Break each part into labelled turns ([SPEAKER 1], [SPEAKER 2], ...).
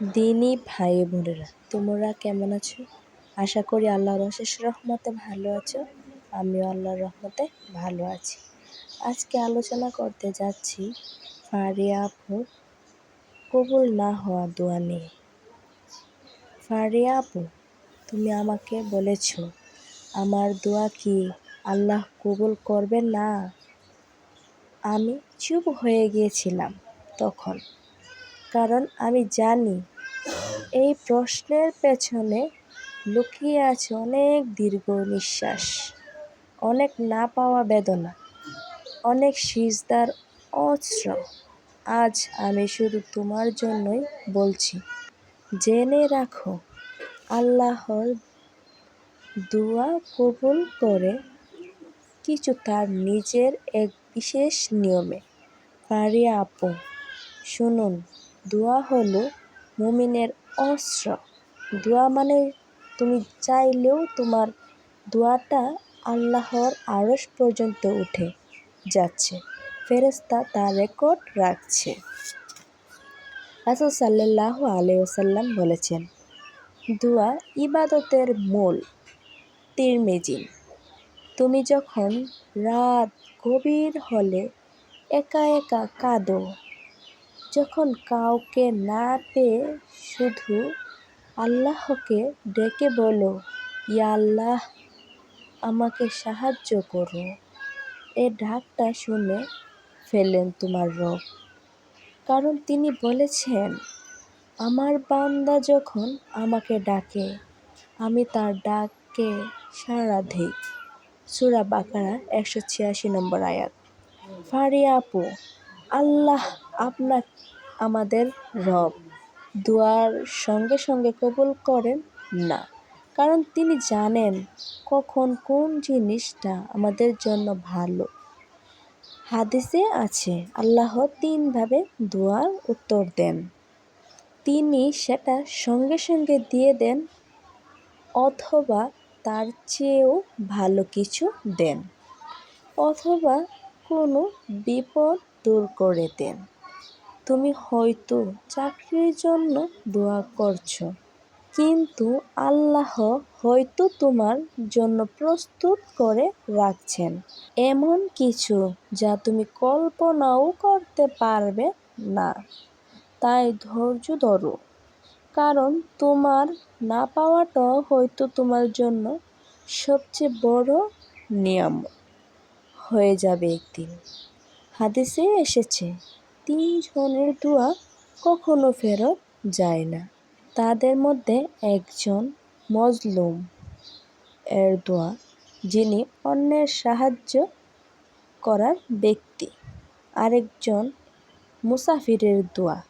[SPEAKER 1] দিনই ভাই বোনেরা, তোমরা কেমন আছো? আশা করি আল্লাহর অশেষ রহমতে ভালো আছো, আমিও আল্লাহর রহমতে ভালো আছি। আজকে আলোচনা করতে যাচ্ছি ফারিয়া আপুর কবুল না হওয়া দোয়া নিয়ে। ফারিয়া আপু, তুমি আমাকে বলেছ, আমার দোয়া কি আল্লাহ কবুল করবেন না? আমি চুপ হয়ে গিয়েছিলাম তখন। কারণ আমি জানি, এই প্রশ্নের পেছনে লুকিয়ে আছে অনেক দীর্ঘ নিঃশ্বাস, অনেক না পাওয়া বেদনা, অনেক সিজদার অস্ত্র। আজ আমি শুধু তোমার জন্যই বলছি, জেনে রাখো, আল্লাহর দোয়া কবুল করে কিছু তার নিজের এক বিশেষ নিয়মে। পারিয়া আপু, শুনুন। দোয়া হলো মুমিনের অস্ত্র। দোয়া মানে তুমি চাইলেও তোমার দোয়াটা আল্লাহর আড়স পর্যন্ত উঠে যাচ্ছে। ফেরেস্তা তার রেকর্ড রাখছে। রাসুল সাল্লাহ আলাইসাল্লাম বলেছেন, দোয়া ইবাদতের মূল তিরমেজিন তুমি যখন রাত গভীর হলে একা একা কাঁদো যখন কাউকে না পেয়ে শুধু আল্লাহকে ডেকে বলো, ইয়া আল্লাহ, আমাকে সাহায্য করো, এ ডাকটা শুনে ফেলেন তোমার রব। কারণ তিনি বলেছেন, আমার বান্দা যখন আমাকে ডাকে, আমি তার ডাককে সাড়া দিই। সুরা বাকারা একশো ছিয়াশি নম্বর আয়াত। ফারিয়া আপু, আল্লাহ আপনার, আমাদের রব। দোয়ার সঙ্গে সঙ্গে কবুল করেন না। কারণ তিনি জানেন কখন কোন জিনিসটা আমাদের জন্য ভালো। হাদিসে আছে, আল্লাহ তিনভাবে দোয়ার উত্তর দেন। তিনি সেটা সঙ্গে সঙ্গে দিয়ে দেন অথবা তার চেয়েও ভালো কিছু দেন, অথবা কোনো বিপদ দূর করে দেন। তুমি হয়তো চাকরির জন্য দোয়া করছ, কিন্তু আল্লাহ হয়তো তোমার জন্য প্রস্তুত করে রাখছেন। এমন কিছু যা তুমি কল্পনাও করতে পারবে না। তাই ধৈর্য ধরো, কারণ তোমার না পাওয়াটা হয়তো তোমার জন্য সবচেয়ে বড় নিয়ম হয়ে যাবে একদিন। হাদিসে এসেছে তিনজনের দোয়া কখনো ফেরত যায় না। তাদের মধ্যে একজন মজলুম এর দোয়া, যিনি অন্যের সাহায্য করার ব্যক্তি। আরেকজন মুসাফিরের দোয়া,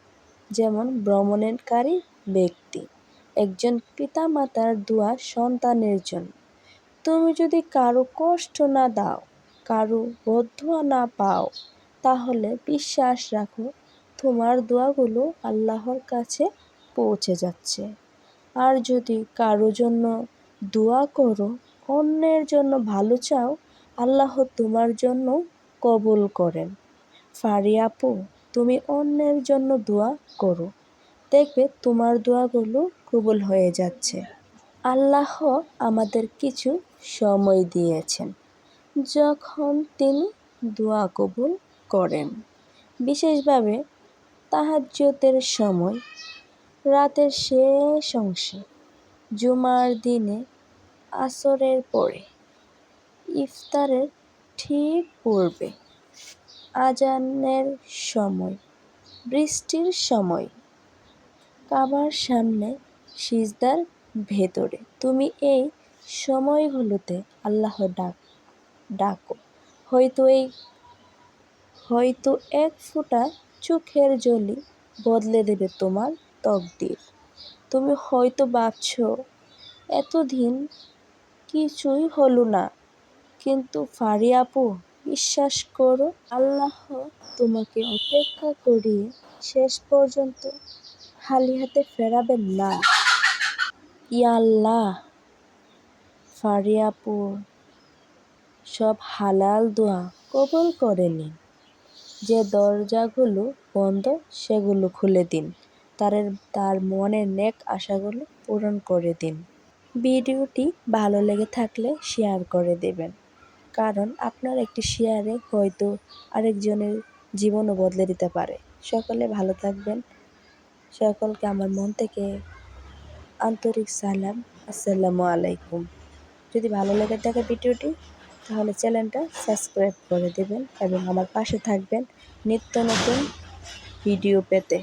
[SPEAKER 1] যেমন ভ্রমণকারী ব্যক্তি। একজন পিতামাতার দোয়া সন্তানের জন্য। তুমি যদি কারও কষ্ট না দাও, কারও বদুয়া না পাও তাহলে বিশ্বাস রাখো, তোমার দোয়াগুলো আল্লাহর কাছে পৌঁছে যাচ্ছে। আর যদি কারও জন্য দোয়া করো, অন্যের জন্য ভালো চাও, আল্লাহ তোমার জন্য কবুল করেন। ফারিয়াপু তুমি অন্যের জন্য দোয়া করো। দেখবে তোমার দোয়াগুলো কবুল হয়ে যাচ্ছে। আল্লাহ আমাদের কিছু সময় দিয়েছেন। যখন তিনি দোয়া কবুল করেন। বিশেষভাবে তাহাজ্যতের সময়, রাতের শেষ অংশে, জুমার দিনে, আসরের পরে, ইফতারের ঠিক পূর্বে, আজানের সময়, বৃষ্টির সময়, কাবার সামনে, সিজদার ভেতরে। তুমি এই সময়গুলোতে আল্লাহ ডাক, ডাকো। হয়তো এই হয়তো এক ফোঁটা চোখের জলই বদলে দেবে তোমার তকদির। তুমি হয়তো ভাবছ, এতদিন কিছুই হলো না। কিন্তু ফারিয়াপু বিশ্বাস করো, আল্লাহ তোমাকে অপেক্ষা করিয়ে শেষ পর্যন্ত খালি হাতে ফেরাবেন না। ইয়া আল্লাহ ফারিয়াপুর সব হালাল দোয়া কবল করে নিন। যে দরজাগুলো বন্ধ, সেগুলো খুলে দিন। তার তার মনের নেক আশাগুলো পূরণ করে দিন। ভিডিওটি ভালো লেগে থাকলে শেয়ার করে দেবেন। কারণ আপনার একটি শেয়ারে হয়তো আরেকজনের জীবনও বদলে দিতে পারে। সকলে ভালো থাকবেন। সকলকে আমার মন থেকে আন্তরিক সালাম। আসসালামু আলাইকুম। যদি ভালো লেগে থাকে ভিডিওটি তাহলে চ্যানেলটা সাবস্ক্রাইব করে দেবেন এবং আমার পাশে থাকবেন নিত্য নতুন ভিডিও পেতে।